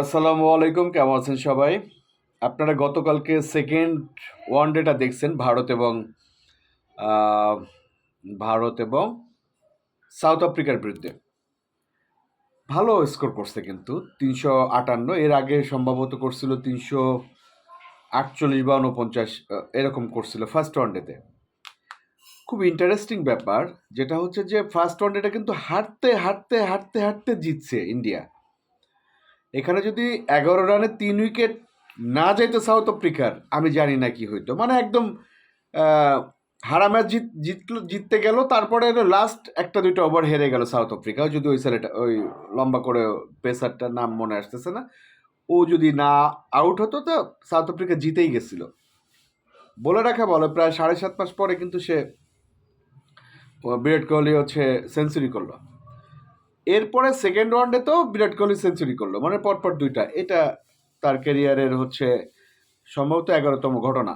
আসসালামু আলাইকুম, কেমন আছেন সবাই? আপনারা গতকালকে সেকেন্ড ওয়ান ডেটা দেখছেন, ভারত এবং ভারত এবং সাউথ আফ্রিকার বিরুদ্ধে। ভালো স্কোর করছে কিন্তু, তিনশো আটান্ন। এর আগে সম্ভবত করছিল তিনশো আটচল্লিশ বা উনপঞ্চাশ এরকম করছিল ফার্স্ট ওয়ান ডেতে খুব ইন্টারেস্টিং ব্যাপার, যেটা হচ্ছে যে ফার্স্ট ওয়ান ডেটা কিন্তু হাঁটতে হাঁটতে হাঁটতে হাঁটতে জিতছে ইন্ডিয়া। এখানে যদি এগারো রানে তিন উইকেট না যাইতো সাউথ আফ্রিকার, আমি জানি না কি হইতো। মানে একদম হারা ম্যাচ জিত, জিতলো, জিততে গেল, তারপরে লাস্ট একটা দুইটা ওভার হেরে গেল সাউথ আফ্রিকা যদি ওই ছেলেটা, ওই লম্বা করে পেসারটার নাম মনে আসতেছে না, ও যদি না আউট হতো তো সাউথ আফ্রিকা জিতেই গেছিল। বলে রাখা বলে প্রায় সাড়ে সাত মাস পরে কিন্তু সে, বিরাট কোহলি হচ্ছে সেঞ্চুরি করল। এরপরে সেকেন্ড ওয়ানডেতেও বিরাট কোহলি সেঞ্চুরি করল মানে পরপর দুইটা। এটা তার ক্যারিয়ারের হচ্ছে সম্ভবত এগারোতম ঘটনা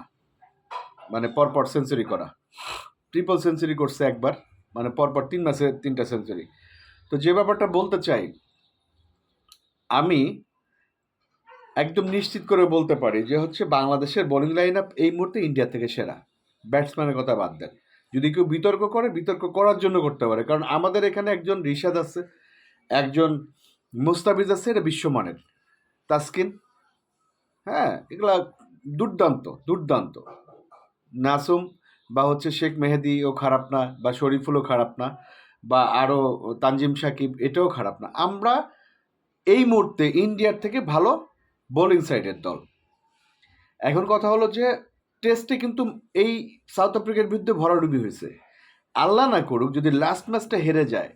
মানে পরপর সেঞ্চুরি করা। ট্রিপল সেঞ্চুরি করছে একবার মানে পরপর তিন মাসে তিনটা সেঞ্চুরি তো যে ব্যাপারটা বলতে চাই, আমি একদম নিশ্চিত করে বলতে পারি যে হচ্ছে বাংলাদেশের বোলিং লাইন আপ এই মুহূর্তে ইন্ডিয়া থেকে সেরা। ব্যাটসম্যানের কথা বাদ দেন। যদি কেউ বিতর্ক করে, বিতর্ক করার জন্য করতে পারে। কারণ আমাদের এখানে একজন রিশাদ আছে একজন মুস্তাফিজ আছে, এটা বিশ্বমানের। তাসকিন হ্যাঁ এগুলা দুর্দান্ত দুর্দান্ত। নাসুম বা হচ্ছে শেখ মেহেদিও খারাপ না, বা শরীফুলও খারাপ না, বা আরও তানজিম সাকিব, এটাও খারাপ না। আমরা এই মুহূর্তে ইন্ডিয়ার থেকে ভালো বোলিং সাইডের দল। এখন কথা হলো যে টেস্টে কিন্তু এই সাউথ আফ্রিকার বিরুদ্ধে ভরাডুবি হয়েছে। আল্লাহ না করুক, যদি লাস্ট ম্যাচটা হেরে যায়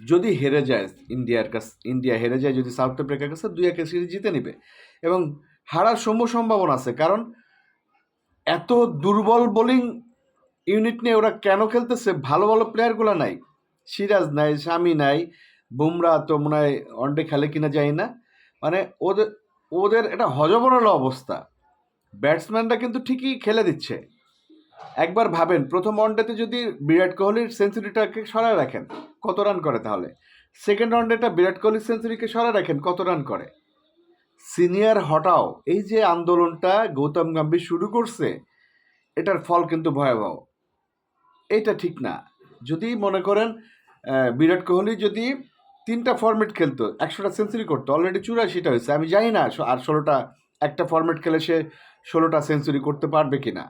যদি হেরে যায় ইন্ডিয়ার কাছে, ইন্ডিয়া হেরে যায় যদি সাউথ আফ্রিকার কাছে দুই একে সিরিজ জিতে নেবে। এবং হারার সম্ভ সম্ভাবনা আছে, কারণ এত দুর্বল বোলিং ইউনিট নিয়ে ওরা কেন খেলতেছে? ভালো ভালো প্লেয়ারগুলো নাই। সিরাজ নাই স্বামী নাই, বুমরা তো মনে হয় ওয়ানডে খেলে কিনা যায় না। মানে ওদের ওদের এটা হজবরল অবস্থা। ব্যাটসম্যানরা কিন্তু ঠিকই খেলে দিচ্ছে। একবার ভাবেন, প্রথম ওয়ানডেতে যদি বিরাট কোহলির সেঞ্চুরিটাকে সরায় রাখেন, কত রান করে তাহলে? সেকেন্ড ওয়ানডেটা বিরাট কোহলির সেঞ্চুরিকে সরায় রাখেন, কত রান করে? সিনিয়র হটাও, এই যে আন্দোলনটা গৌতম গাম্ভীর শুরু করছে, এটার ফল কিন্তু ভয়াবহ। এটা ঠিক না। যদি মনে করেন বিরাট কোহলি যদি তিনটা ফরম্যাট খেলতো, একশোটা সেঞ্চুরি করতো অলরেডি চুরাশিটা হয়েছে, আমি জানি না আর ষোলোটা, একটা ফরম্যাট খেলে সে ষোলোটা সেঞ্চুরি করতে পারবে কি না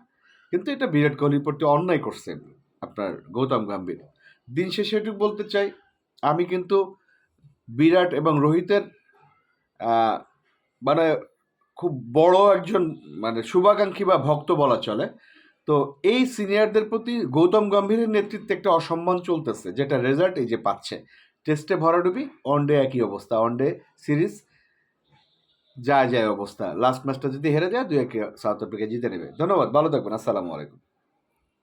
কিন্তু এটা বিরাট কোহলির প্রতি অন্যায় করছেন আপনার গৌতম গম্ভীর। দিন শেষে এটুকু বলতে চাই, আমি কিন্তু বিরাট এবং রোহিতের মানে খুব বড় একজন মানে শুভাকাঙ্ক্ষী বা ভক্ত বলা চলে। তো এই সিনিয়রদের প্রতি গৌতম গম্ভীরের নেতৃত্বে একটা অসম্মান চলতেছে, যেটা রেজাল্ট এই যে পাচ্ছে। টেস্টে ভরাডুবি ওয়ানডে একই অবস্থা ওয়ানডে সিরিজ যায় যায় অবস্থা। লাস্ট ম্যাচটা যদি হেরে যায় দুই এক সাউথ আফ্রিকা জিতে নেবে। ধন্যবাদ, ভালো থাকবেন, আসসালামু আলাইকুম।